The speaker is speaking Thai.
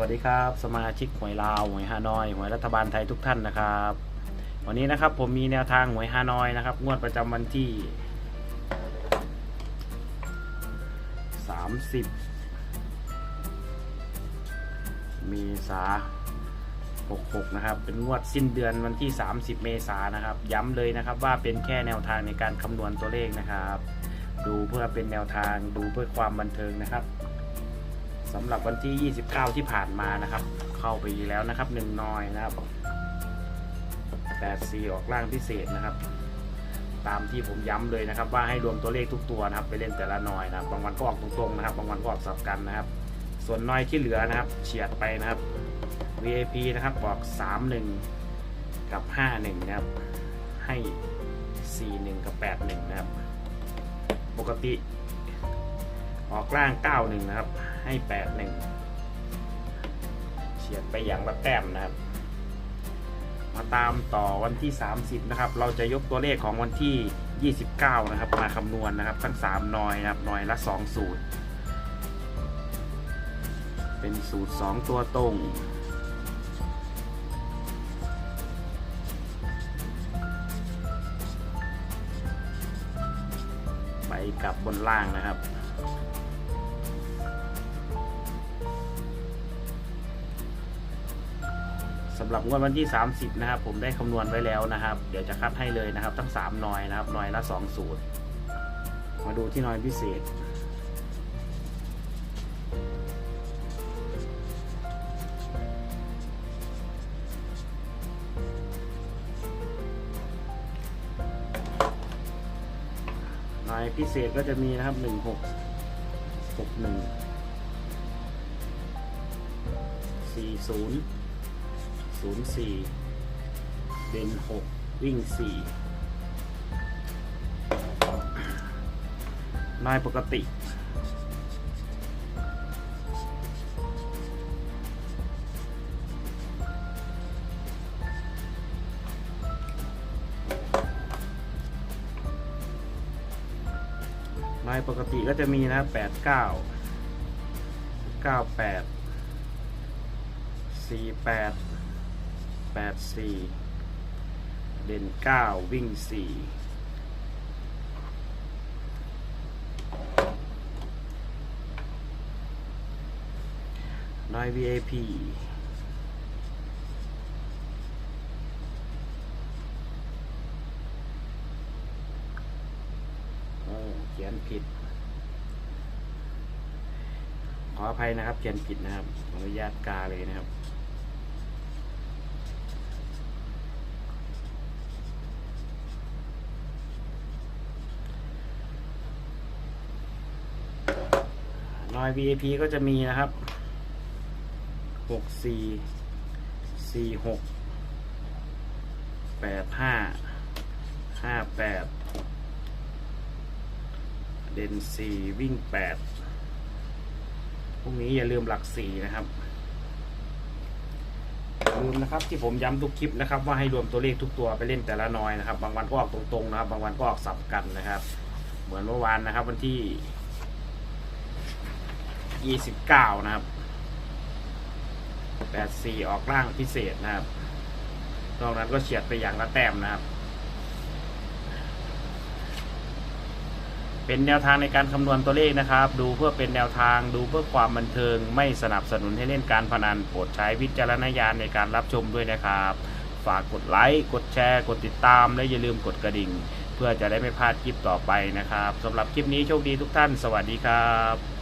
วัสดีครับสมาชิกหวยลาวหวยฮานอยหวยรัฐบาลไทยทุกท่านนะครับ วันนี้นะครับผมมีแนวทางหวยฮานอยนะครับ งวดประจำวันที่ 30 เมษา66 นะครับ เป็นงวดสิ้นเดือนวันที่ 30 เมษายนนะครับ ย้ำเลยนะครับว่าเป็นแค่แนวทางในการคำนวณตัวเลขนะครับ ดูเพื่อเป็นแนวทางดูเพื่อความบันเทิงนะครับ สำหรับวันที่ 29 ที่ผ่านมานะครับ เข้าไปแล้วนะครับหนึ่งนอยนะครับ84ออกล่างพิเศษนะครับ ตามที่ผมย้ำเลยนะครับ ว่าให้รวมตัวเลขทุกตัวนะครับ ไปเล่นแต่ละนอยนะครับบางวันก็ออกตรงๆนะครับ บางวันก็ออกสับกันนะครับ ส่วนนอยที่เหลือนะครับ เฉียดไปนะครับ VAP นะครับบอก 31 กับ 51 นะครับ ให้ 41 กับ 81 นะครับ ปกติ ออกล่าง 91 นะครับ ให้81เฉียดไปอย่างละแต้มนะครับ มาตามต่อวันที่ 30 นะครับ เราจะยกตัวเลขของวันที่ 29 นะครับ มาคำนวณนะครับ ทั้ง3นอยนะครับ หน่อยละ 2 สูตร เป็นสูตร 2 ตัวตรงไปกับบนล่างนะครับ สำหรับงวดวันที่ 30 นะครับ ผมได้คำนวณไว้แล้วนะครับ เดี๋ยวจะคัดให้เลยนะครับ ทั้ง3นอยนะครับนอยละ 2 สูตร มาดูที่นอยพิเศษนอยพิเศษก็จะมีนะครับ 16 61 40 ศูนย์สี่เด่นหกวิ่งสี่นายปกตินายปกติก็จะมีนะแปดเก้าเก้าแปดสี่แปด แปดสี่เด่นเก้าวิ่งสี่น้อย VIP เขียนผิด ขออภัยนะครับ เขียนผิดนะครับ อนุญาตกาเลยนะครับ นอย VIP ก็จะมีนะครับ หกสี่สี่หกแปดห้าห้าแปดเด่นสี่วิ่งแปดพรุ่งนี้อย่าลืมหลักสี่นะครับลืมนะครับที่ผมย้ำทุกคลิปนะครับ ว่าให้รวมตัวเลขทุกตัวไปเล่นแต่ละน้อยนะครับ บางวันก็ออกตรงๆนะครับ บางวันก็ออกสับกันนะครับ เหมือนเมื่อวานนะครับ วันที่ ยี่สิบเก้านะครับแปดสี่ออกล่างพิเศษนะครับนอกนั้นก็เฉียดไปอย่างละแต้มนะครับ เป็นแนวทางในการคำนวณตัวเลขนะครับ ดูเพื่อเป็นแนวทางดูเพื่อความบันเทิง ไม่สนับสนุนให้เล่นการพนันโปรดใช้วิจารณญาณในการรับชมด้วยนะครับ ฝากกดไลค์กดแชร์ กดติดตาม และอย่าลืมกดกระดิ่ง เพื่อจะได้ไม่พลาดคลิปต่อไปนะครับสำหรับคลิปนี้โชคดีทุกท่าน สวัสดีครับ